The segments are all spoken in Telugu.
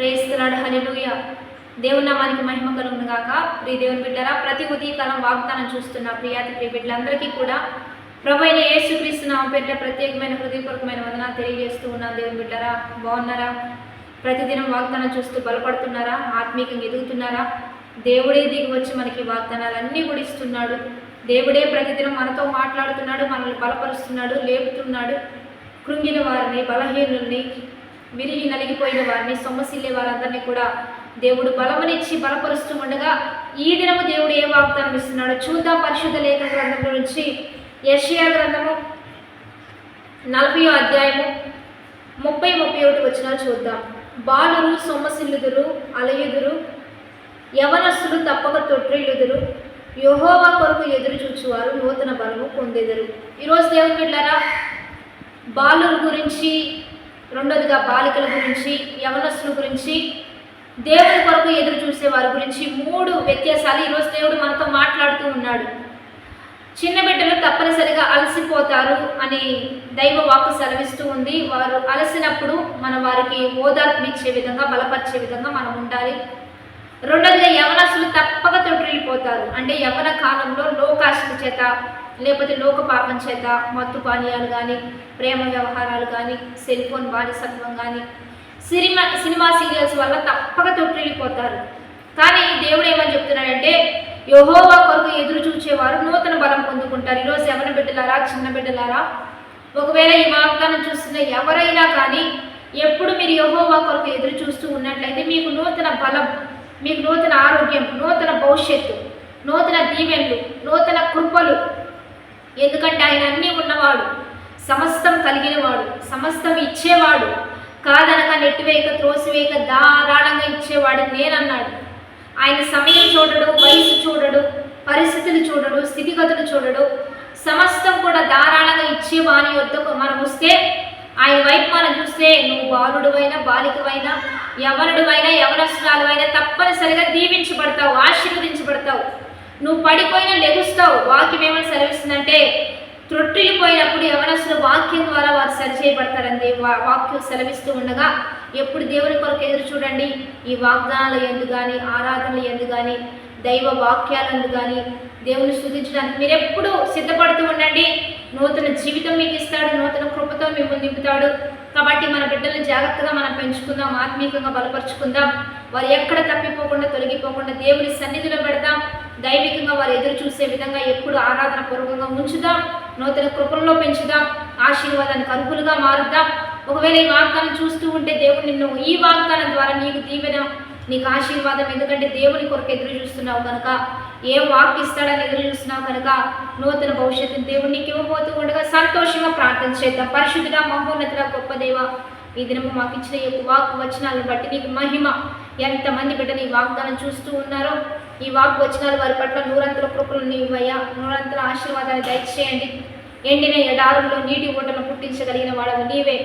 ప్రేస్తున్నాడు హలిలుయ దేవుని నామానికి మహిమ కలుగును గాక. ప్రియ దేవుని బిడ్డరా ప్రతి ఉదయకాలం వాగ్దానం చూస్తున్న ప్రియాతి ప్రియ బిడ్డలందరికీ కూడా ప్రభు అయిన యేసుక్రీస్తు నామ పేరిట ప్రత్యేకమైన హృదయపూర్వకమైన వందనాలు తెలియజేస్తూ ఉన్నాను దేవుని బిడ్డరా. బాగున్నారా? ప్రతిదినం వాగ్దానం చూస్తూ బలపడుతున్నారా? ఆత్మీకంగా ఎదుగుతున్నారా? దేవుడే దిగి వచ్చి మనకి వాగ్దానాలన్నీ కూడా ఇస్తున్నాడు. దేవుడే ప్రతిదినం మనతో మాట్లాడుతున్నాడు మనల్ని బలపరుస్తున్నాడు లేపుతున్నాడు. కృంగిన వారిని బలహీనుల్ని విరిగి నలిగిపోయిన వారిని సొమ్మసిల్లే వారందరినీ కూడా దేవుడు బలమునిచ్చి బలపరుస్తూ ఉండగా ఈ దినము దేవుడు ఏ వాగ్దానం ఇస్తున్నాడు చూద్దాం. పరిశుద్ధ లేఖ గ్రంథం గురించి యషియా గ్రంథము నలభై అధ్యాయము ముప్పై ముప్పై ఒకటి వచ్చినా చూద్దాం. బాలురు సొమ్మసిల్లుదురు అలయుదురు యవనస్సులు తప్పక తొట్టిల్లుదురు యహోవా కొరకు ఎదురు చూచువారు నూతన బలము పొందెదరు. ఈరోజు దేవుని బిడ్డారా బాలురు గురించి రెండోదిగా బాలికల గురించి యవనస్తుల గురించి దేవుని కొరకు ఎదురు చూసే వారి గురించి మూడు వ్యత్యాసాలు ఈరోజు దేవుడు మనతో మాట్లాడుతూ ఉన్నాడు. చిన్న బిడ్డలు తప్పనిసరిగా అలసిపోతారు అని దైవ వాక్కు సెలవిస్తూ ఉంది. వారు అలసినప్పుడు మన వారికి ఓదార్పునిచ్చే విధంగా బలపరిచే విధంగా మనం ఉండాలి. రెండోదిగా యవనస్తులు తప్పక తొట్టిల్లిపోతారు. అంటే యవన కాలంలో లోకాశల చేత లేకపోతే లోక పాపం చేత మత్తు పానీయాలు కానీ ప్రేమ వ్యవహారాలు కానీ సెల్ ఫోన్ బానిసత్వం కానీ సినిమా సినిమా సీరియల్స్ వల్ల తప్పక తొట్టిల్లిపోతారు. కానీ దేవుడు ఏమని చెప్తున్నాడంటే యహోవా కొరకు ఎదురు చూచేవారు నూతన బలం పొందుకుంటారు. ఈరోజు యవన బిడ్డలారా చిన్న బిడ్డలారా ఒకవేళ ఈ వాగ్దానం చూస్తున్న ఎవరైనా కానీ ఎప్పుడు మీరు యహోవా కొరకు ఎదురు చూస్తూ ఉన్నట్లయితే మీకు నూతన బలం మీకు నూతన ఆరోగ్యం నూతన భవిష్యత్తు నూతన దీవెన్లు నూతన కృపలు. ఎందుకంటే ఆయన అన్నీ ఉన్నవాడు సమస్తం కలిగినవాడు సమస్తం ఇచ్చేవాడు. కాదనక నెట్టివేయక త్రోసివేయక ధారాళంగా ఇచ్చేవాడు నేనన్నాడు. ఆయన సమయం చూడడు వయసు చూడడు పరిస్థితులు చూడడు స్థితిగతులు చూడడు. సమస్తం కూడా ధారాళంగా ఇచ్చే వాని వద్దకు మనం వస్తే ఆయన వైపు మనం చూస్తే నువ్వు బాలుడువైనా బాలికవైనా యవనుడువైనా యవనస్తురాలువైనా తప్పనిసరిగా దీవించబడతావు ఆశీర్వదించబడతావు. నువ్వు పడిపోయినా లెగుస్తావు వాక్యం ఏమని సెలవిస్తుందంటే త్రొట్టిల్లిపోయినప్పుడు యవనస్తులు వాక్యం ద్వారా వారు సరిచేయబడతారండి వా- వాక్యం సెలవిస్తూ ఉండగా ఎప్పుడు దేవుని కొరకు ఎదురు చూడండి ఈ వాగ్దానాలు ఎందు కానీ ఆరాధనలు ఎందు కానీ దైవ వాక్యాలు ఎందు కానీ దేవుని స్థుతించడానికి మీరు ఎప్పుడు సిద్ధపడుతూ ఉండండి. నూతన జీవితం మీకు ఇస్తాడు నూతన కృపతో మిమ్మల్ని నింపుతాడు. కాబట్టి మన బిడ్డలను జాగ్రత్తగా మనం పెంచుకుందాం ఆత్మీయంగా బలపరుచుకుందాం. వారు ఎక్కడ తప్పిపోకుండా తొలగిపోకుండా దేవుని సన్నిధిలో పెడదాం దైవికంగా వారు ఎదురు చూసే విధంగా ఎప్పుడు ఆరాధన పూర్వకంగా ఉంచుదాం. నూతన కృపల్లో పెంచుదాం. ఆశీర్వాదానికి అర్హులుగా మారుద్దాం. ఒకవేళ ఈ వాగ్దానం చూస్తూ ఉంటే దేవుడు నిన్ను ఈ వాగ్దానం ద్వారా నీకు దీవెన నీకు ఆశీర్వాదం ఎందుకంటే దేవుని కొరకు ఎదురు చూస్తున్నావు కనుక ఏ వాక్ ఇస్తాడని ఎదురు చూస్తున్నావు కనుక నూతన భవిష్యత్తు దేవుడు నీకు ఇవ్వబోతూ ఉండగా సంతోషంగా ప్రార్థన చేద్దాం. పరిశుద్ధుడ మహోన్నతుడ గొప్ప దేవ ఈ దినము మాకు ఇచ్చిన ఈ వాక్ వచనాలను బట్టి నీకు మహిమ. ఎంతమంది బిడ్డలు ఈ వాగ్దానం చూస్తూ ఉన్నారో ఈ వాక్ వచనాలు వారి పట్ల నూరంతల కృపలు నీవయ్యా నూరంతల ఆశీర్వాదాన్ని దయచేయండి. ఎండిన ఎడారుల్లో నీటి ఊటను పుట్టించగలిగిన వాడవు నీవే.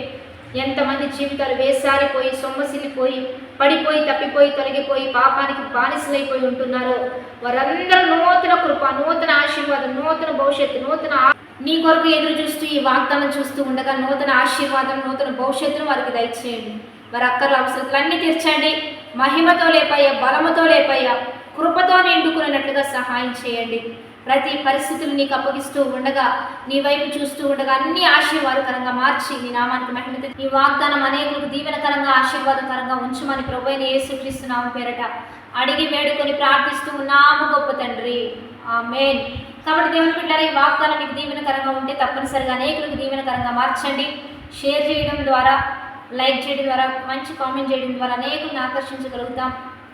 ఎంతమంది జీవితాలు వేసారిపోయి సొమ్మసిల్లిపోయి పడిపోయి తప్పిపోయి తొలగిపోయి పాపానికి బానిసలైపోయి ఉంటున్నారో? వారందరూ నూతన కృప నూతన ఆశీర్వాదం నూతన భవిష్యత్తు నూతన నీ కొరకు ఎదురు చూస్తూ ఈ వాగ్దానం చూస్తూ ఉండగా నూతన ఆశీర్వాదం నూతన భవిష్యత్తును వారికి దయచేయండి. వారి అక్కర్ల అవసరాలన్నీ తీర్చండి. మహిమతో లేపయ్యా బలముతో లేపయ్యా కృపతో నిండుకున్నట్లుగా సహాయం చేయండి. ప్రతి పరిస్థితులు నీకు అప్పగిస్తూ ఉండగా నీ వైపు చూస్తూ ఉండగా అన్ని ఆశీర్వాదకరంగా మార్చి నీ నామానికి మహిమతో నీ వాగ్దానం అనేకులకు దీవెనకరంగా ఆశీర్వాదకరంగా ఉంచమని ప్రభు అయిన పేరట అడిగి వేడుకొని ప్రార్థిస్తూ ఉన్నాము గొప్ప తండ్రి. మెయిన్ కాబట్టి దేవుని బిడ్డారా ఈ వాగ్దానం మీకు దీవెనకరంగా ఉంటే తప్పనిసరిగా అనేకులకు దీవెనకరంగా మార్చండి. షేర్ చేయడం ద్వారా లైక్ చేయడం ద్వారా మంచి కామెంట్ చేయడం ద్వారా అనేకుల్ని ఆకర్షించగలుగుతాం.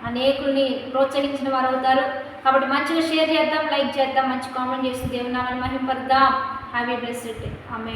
అనేకుల్ని ప్రోత్సహించిన వారు అవుతారు కాబట్టి మంచిగా షేర్ చేద్దాం లైక్ చేద్దాం మంచి కామెంట్ చేసి దేవునామని మహింపరుద్దాం. హ్యాపీ బ్లెస్డ్ డే ఆమె